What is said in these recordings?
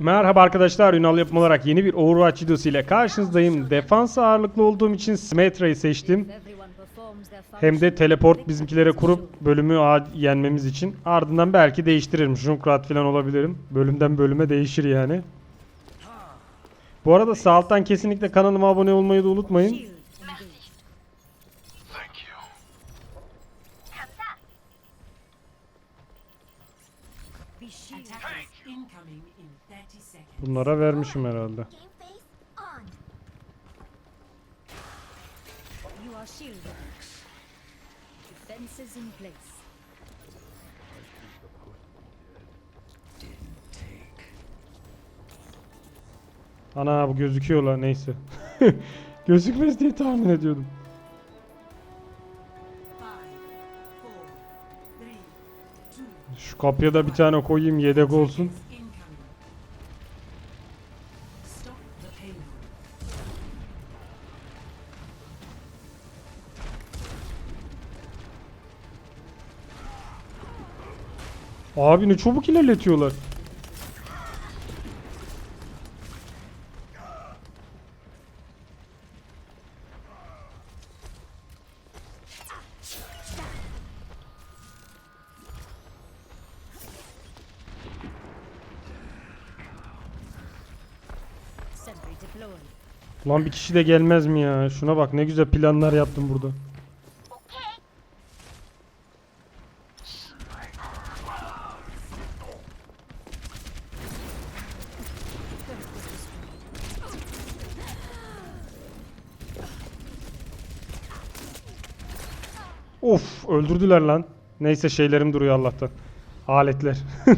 Merhaba arkadaşlar, Ünal yapım olarak yeni bir Overwatch videosu ile karşınızdayım. Defans ağırlıklı olduğum için Symmetra'yı seçtim. Hem de teleport bizimkilere kurup bölümü yenmemiz için. Ardından belki değiştiririm. Junkrat falan olabilirim. Bölümden bölüme değişir yani. Bu arada sağ alttan kesinlikle kanalıma abone olmayı da unutmayın. Bunlara vermişim herhalde. Ana bu gözüküyor la neyse. Gözükmez diye tahmin ediyordum. Şu kapıya da bir tane koyayım yedek olsun. Abi ne çabuk ilerletiyorlar. Lan bir kişi de gelmez mi ya? Şuna bak ne güzel planlar yaptım burada. Of öldürdüler lan. Neyse şeylerim duruyor Allah'tan. Aletler.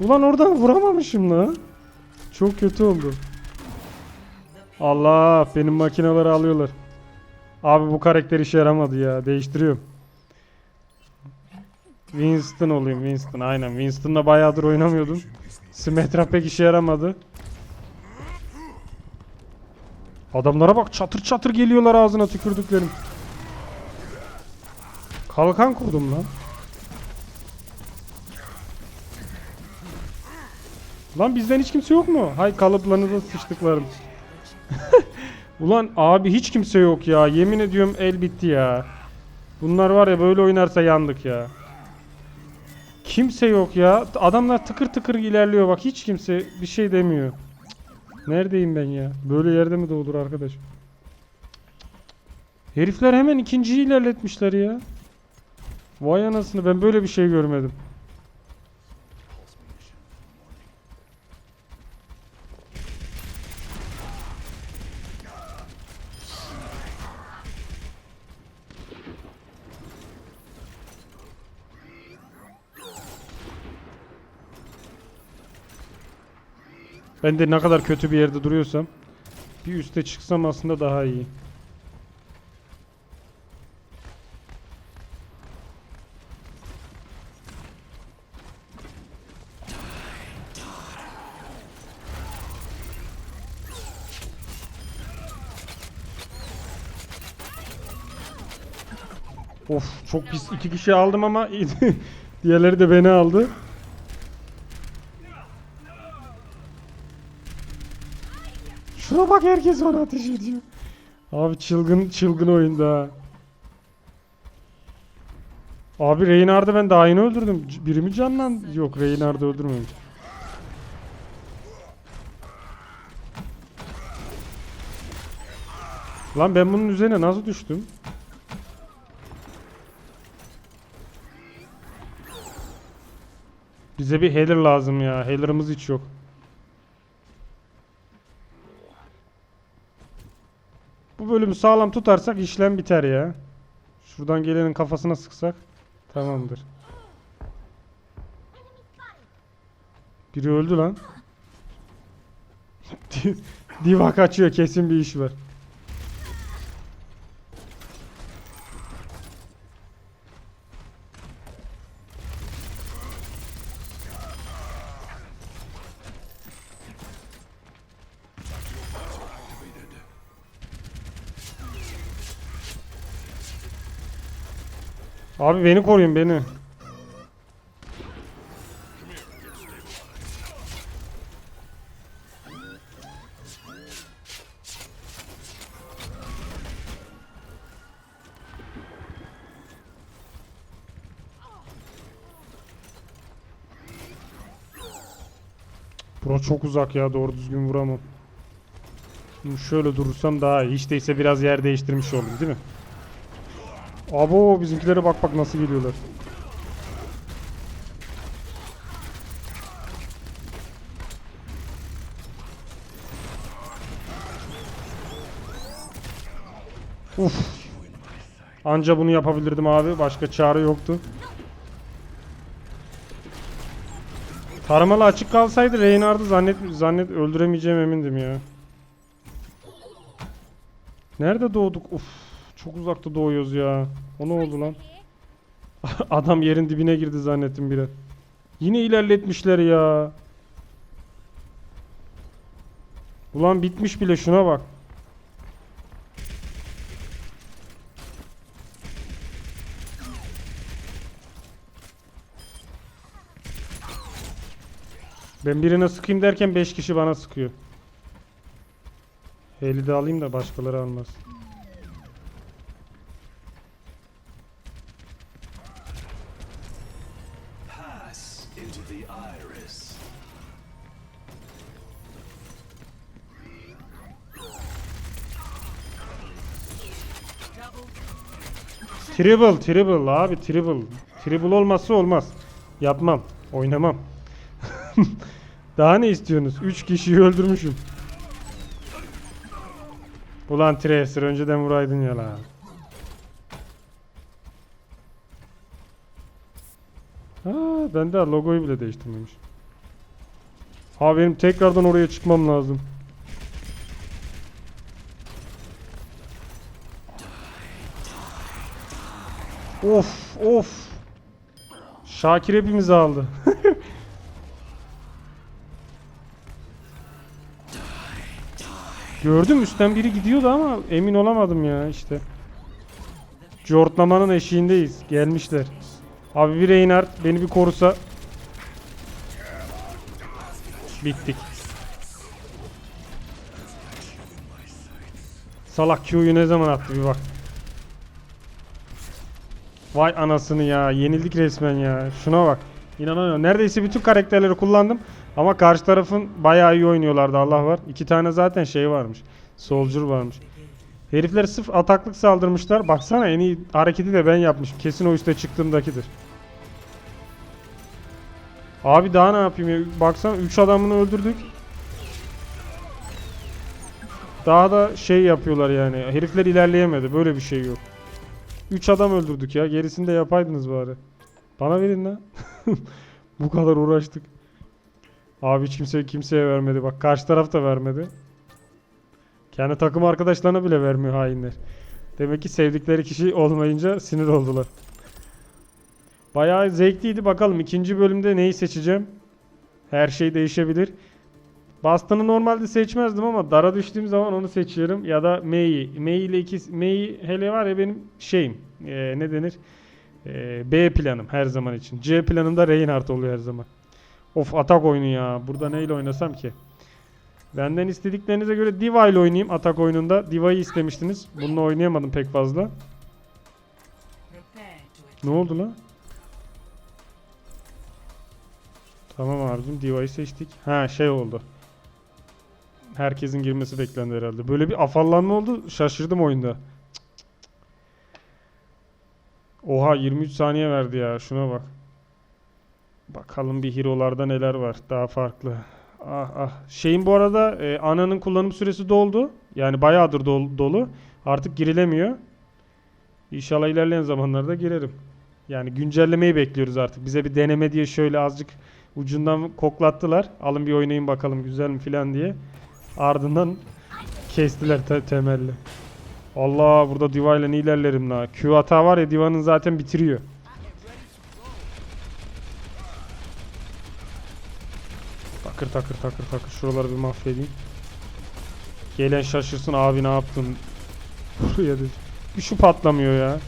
Ulan oradan vuramamışım lan. Çok kötü oldu. Allah benim makineleri alıyorlar. Abi bu karakter işe yaramadı ya. Değiştiriyorum. Winston olayım Winston aynen. Winston'la bayağıdır oynamıyordum. Symmetra pek işe yaramadı. Adamlara bak çatır çatır geliyorlar ağzına tükürdüklerim. Kalkan kurdum lan. Lan bizden hiç kimse yok mu? Hay kalıplarınıza sıçtıklarım. Ulan abi hiç kimse yok ya. Yemin ediyorum el bitti ya. Bunlar var ya böyle oynarsa yandık ya. Kimse yok ya. Adamlar tıkır tıkır ilerliyor bak hiç kimse bir şey demiyor. Neredeyim ben ya? Böyle yerde mi doğdur arkadaş? Herifler hemen ikinciyi ilerletmişler ya. Vay anasını ben böyle bir şey görmedim. Ben de ne kadar kötü bir yerde duruyorsam bir üste çıksam aslında daha iyi. Of çok pis iki kişi aldım ama diğerleri de beni aldı. Şuna bak herkes ona ateş ediyor. Abi çılgın çılgın oyunda. Abi Reynard'ı ben daha yeni öldürdüm. C- Biri mi canlan? Yok Reynard'ı öldürmemiş. Lan ben bunun üzerine nasıl düştüm? Bize bir healer lazım ya. Healer'ımız hiç yok. Bu bölümü sağlam tutarsak işlem biter ya. Şuradan gelenin kafasına sıksak tamamdır. Biri öldü lan. Di- Diva kaçıyor kesin bir iş var. Abi beni koruyun beni. Bro çok uzak ya doğru düzgün vuramam. Şimdi şöyle durursam daha iyi. Hiç değilse biraz yer değiştirmiş oldum değil mi? Abo bizimkilere bak bak nasıl geliyorlar. Uf. Anca bunu yapabilirdim abi. Başka çare yoktu. Taramalı açık kalsaydı Reinhardt'ı zannet zannet öldüremeyeceğim emindim ya. Nerede doğduk? Uf, çok uzakta doğuyoruz ya. O ne oldu lan? Adam yerin dibine girdi zannettim bile. Yine ilerletmişler ya. Ulan bitmiş bile şuna bak. Ben birine sıkayım derken 5 kişi bana sıkıyor. Heli de alayım da başkaları almaz. The iris. Triple, triple abi triple. Triple olmazsa olmaz. Yapmam, oynamam. Daha ne istiyorsunuz? 3 kişiyi öldürmüşüm. Ulan Tracer önceden vuraydın ya la. Aa, ben de logoyu bile değiştirmemiş. Abi benim tekrardan oraya çıkmam lazım. Of of. Şakir hepimizi aldı. Gördüm üstten biri gidiyordu ama emin olamadım ya işte. Cortlamanın eşiğindeyiz. Gelmişler. Abi bir Reinhardt beni bir korusa. Bittik. Salak Q'yu ne zaman attı bir bak. Vay anasını ya. Yenildik resmen ya. Şuna bak. İnanamıyorum. Neredeyse bütün karakterleri kullandım. Ama karşı tarafın bayağı iyi oynuyorlardı Allah var. İki tane zaten şey varmış. Soldier varmış. Herifler sırf ataklık saldırmışlar. Baksana en iyi hareketi de ben yapmışım. Kesin o üste çıktığımdakidir. Abi daha ne yapayım ya? Baksana 3 adamını öldürdük. Daha da şey yapıyorlar yani. Herifler ilerleyemedi. Böyle bir şey yok. 3 adam öldürdük ya. Gerisini de yapaydınız bari. Bana verin lan. Bu kadar uğraştık. Abi hiç kimse kimseye vermedi. Bak karşı taraf da vermedi. Kendi takım arkadaşlarına bile vermiyor hainler. Demek ki sevdikleri kişi olmayınca sinir oldular. Bayağı zevkliydi. Bakalım ikinci bölümde neyi seçeceğim? Her şey değişebilir. Boston'ı normalde seçmezdim ama dara düştüğüm zaman onu seçiyorum. Ya da May'i. May ile iki May hele var ya benim şeyim. Ee, ne denir? Ee, B planım her zaman için. C planımda Reinhardt oluyor her zaman. Of atak oyunu ya. Burada neyle oynasam ki? Benden istediklerinize göre Diva ile oynayayım atak oyununda. Diva'yı istemiştiniz. Bununla oynayamadım pek fazla. Ne oldu lan? Tamam abicim Diva'yı seçtik. Ha şey oldu. Herkesin girmesi beklendi herhalde. Böyle bir afallanma oldu. Şaşırdım oyunda. Oha 23 saniye verdi ya. Şuna bak. Bakalım bir hero'larda neler var. Daha farklı. Ah ah. Şeyin bu arada e, ananın kullanım süresi doldu. Yani bayağıdır dol- dolu. Artık girilemiyor. İnşallah ilerleyen zamanlarda girerim. Yani güncellemeyi bekliyoruz artık. Bize bir deneme diye şöyle azıcık ucundan koklattılar. Alın bir oynayın bakalım güzel mi filan diye. Ardından kestiler te- temelli. Allah burada Diva ile ilerlerim la. Q hata var ya Diva'nın zaten bitiriyor. Takır takır takır takır şuraları bir mahvedeyim. Gelen şaşırsın abi ne yaptın. Buraya da bir şu patlamıyor ya.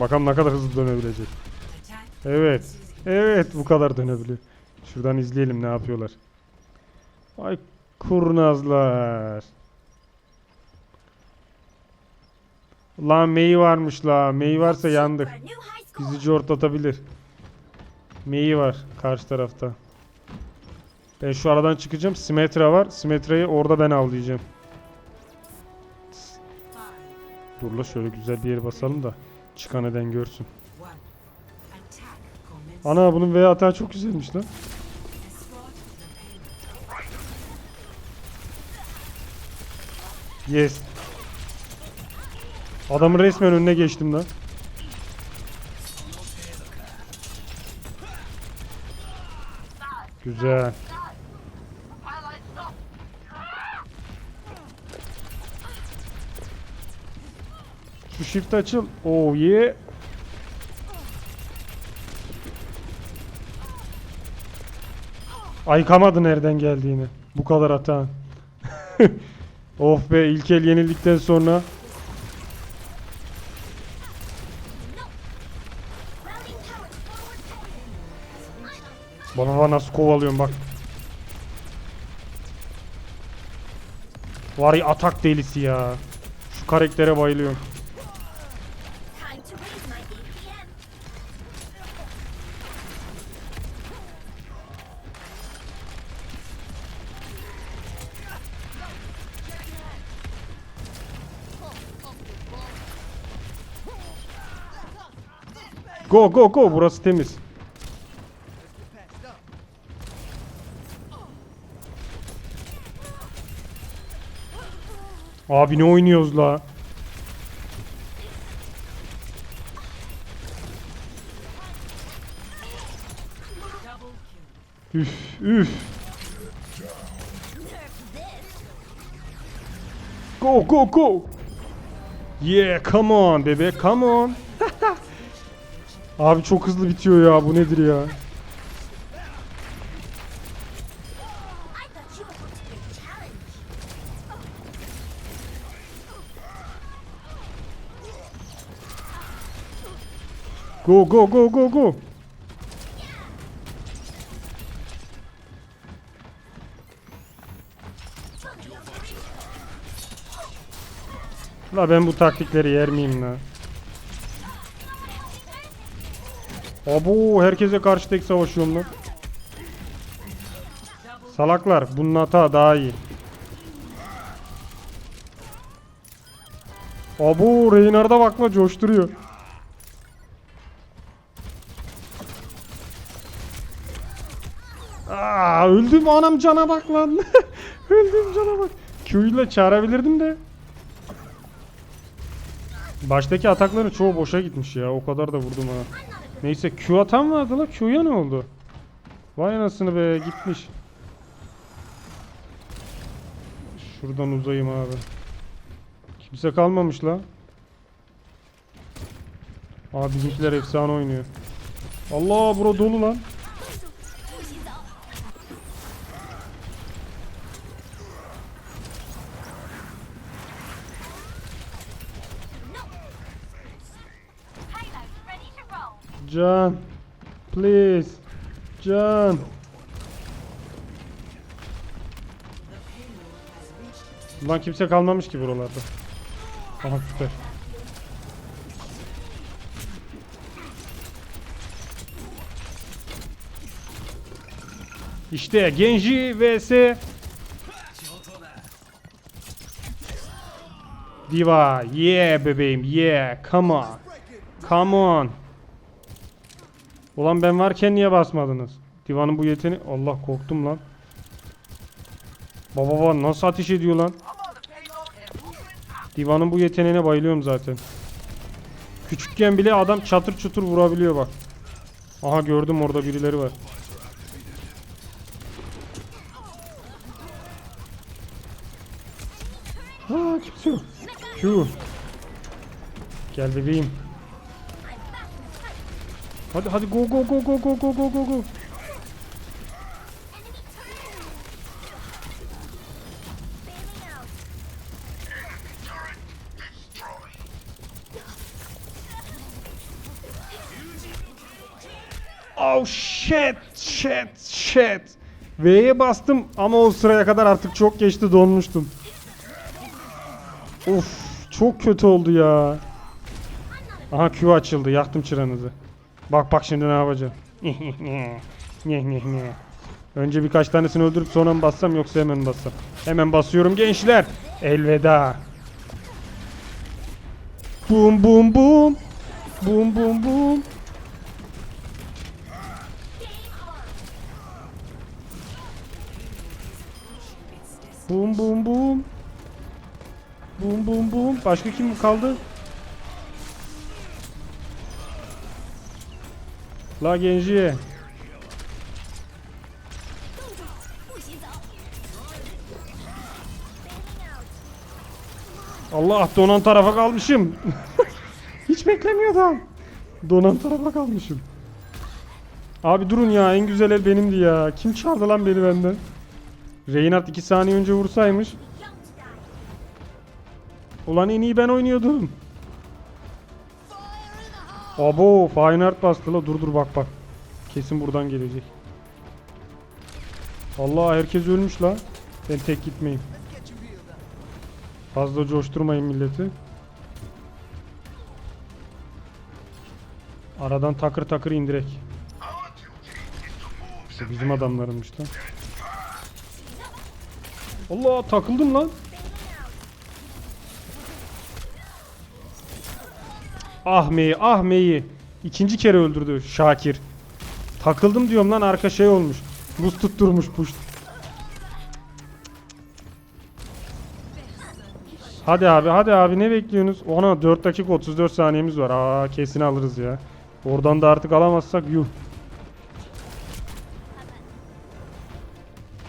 Bakalım ne kadar hızlı dönebilecek. Evet. Evet bu kadar dönebiliyor. Şuradan izleyelim ne yapıyorlar. Vay kurnazlar. Lan Mei varmış la. Mei varsa yandık. Bizi cortlatabilir. Mei var karşı tarafta. Ben şu aradan çıkacağım. Symmetra var. Symmetra'yı orada ben avlayacağım. Dur la şöyle güzel bir yere basalım da çıkan eden görsün. Ana bunun V atağı çok güzelmiş lan. Yes. Adamın resmen önüne geçtim lan. Güzel. Şu shift açıl. Oh yeah. Ayıkamadı nereden geldiğini. Bu kadar hata. of be ilk el yenildikten sonra baba nasıl kovalıyorum bak. Var ya atak delisi ya. Şu karaktere bayılıyorum. Go go go burası temiz. Abi ne oynuyoruz la? Double kill. Üf. Go go go. Yeah come on bebe come on. Abi çok hızlı bitiyor ya bu nedir ya? Go go go go go. La ben bu taktikleri yer miyim la? Abo herkese karşı tek savaşıyorum lan. Salaklar bunun hata daha iyi. Abo Reynard'a bakma coşturuyor. Aa, öldüm anam cana bak lan. öldüm cana bak. Q ile çağırabilirdim de. Baştaki atakların çoğu boşa gitmiş ya. O kadar da vurdum ha. Neyse Q atan vardı la. Q'ya ne oldu? Vay anasını be gitmiş. Şuradan uzayım abi. Kimse kalmamış la. Abi bizimkiler efsane oynuyor. Allah bura dolu lan. Can. Please. Can. Lan kimse kalmamış ki buralarda. Aha süper. İşte Genji vs Diva. Yeah bebeğim. Yeah. Come on. Come on. Ulan ben varken niye basmadınız? Divanın bu yeteni... Allah korktum lan. Baba baba nasıl ateş ediyor lan? Divanın bu yeteneğine bayılıyorum zaten. Küçükken bile adam çatır çutur vurabiliyor bak. Aha gördüm orada birileri var. Aa kimse yok. Q. Gel bebeğim. Hadi hadi go go go go go go go go go. Oh shit shit shit. V'ye bastım ama o sıraya kadar artık çok geçti donmuştum. Of çok kötü oldu ya. Aha Q açıldı. Yaktım çıranızı. Bak bak şimdi ne yapacağım. Önce birkaç tanesini öldürüp sonra mı bassam yoksa hemen bassam? Hemen basıyorum gençler. Elveda. Bum bum bum. Bum bum bum. Bum bum bum. Bum bum bum. Başka kim kaldı? La Genji. Allah donan tarafa kalmışım. Hiç beklemiyordum. Donan tarafa kalmışım. Abi durun ya en güzel el benimdi ya. Kim çaldı lan beni benden? Reinhardt 2 saniye önce vursaymış. Ulan en iyi ben oynuyordum. Abo Feyenoord bastı la dur dur bak bak. Kesin buradan gelecek. Allah herkes ölmüş la. Ben tek gitmeyeyim. Fazla coşturmayın milleti. Aradan takır takır indirek. İşte bizim adamlarınmış lan. Allah takıldım lan. Ahme'yi, Ahme'yi ikinci kere öldürdü Şakir. Takıldım diyorum lan arka şey olmuş. Buz tutturmuş puş. Hadi abi hadi abi ne bekliyorsunuz? Ona 4 dakika 34 saniyemiz var. Aa kesin alırız ya. Oradan da artık alamazsak yuh.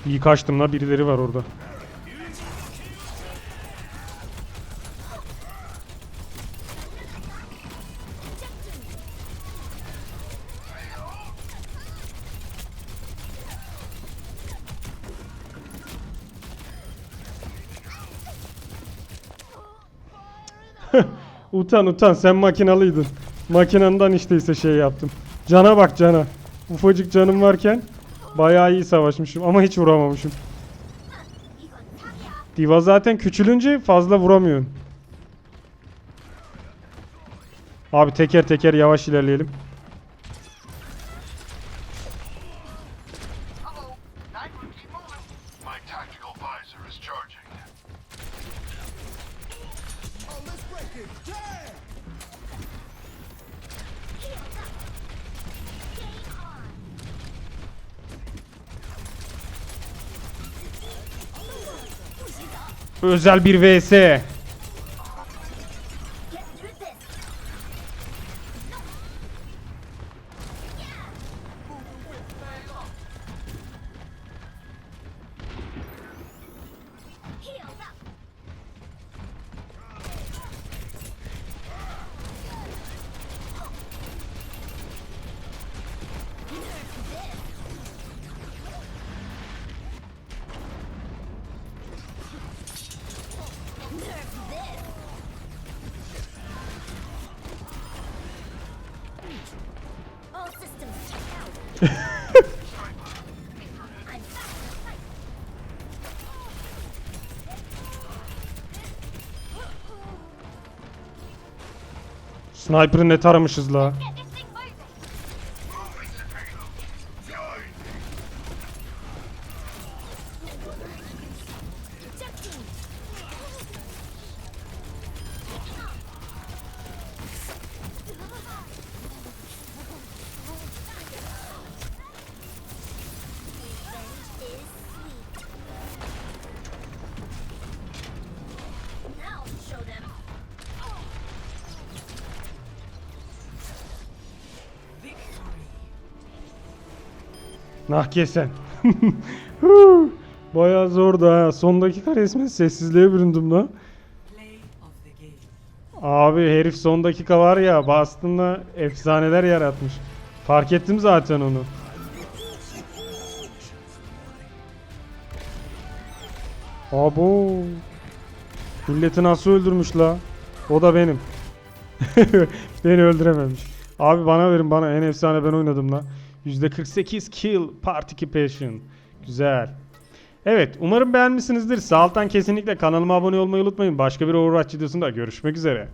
İyi kaçtım la birileri var orada. Utan utan sen makinalıydın. Makinandan işteyse şey yaptım. Cana bak cana. Ufacık canım varken bayağı iyi savaşmışım ama hiç vuramamışım. Diva zaten küçülünce fazla vuramıyorsun. Abi teker teker yavaş ilerleyelim. Özel bir vs. Sniper'ı ne taramışız la. Nah kesen. Bayağı zordu ha. Son dakika resmen sessizliğe büründüm la. Play of the game. Abi herif son dakika var ya bastığında efsaneler yaratmış. Fark ettim zaten onu. Abo. Milleti nasıl öldürmüş la? O da benim. Beni öldürememiş. Abi bana verin bana en efsane ben oynadım la. %48 kill participation. Güzel. Evet umarım beğenmişsinizdir. Sağ alttan kesinlikle kanalıma abone olmayı unutmayın. Başka bir Overwatch videosunda görüşmek üzere.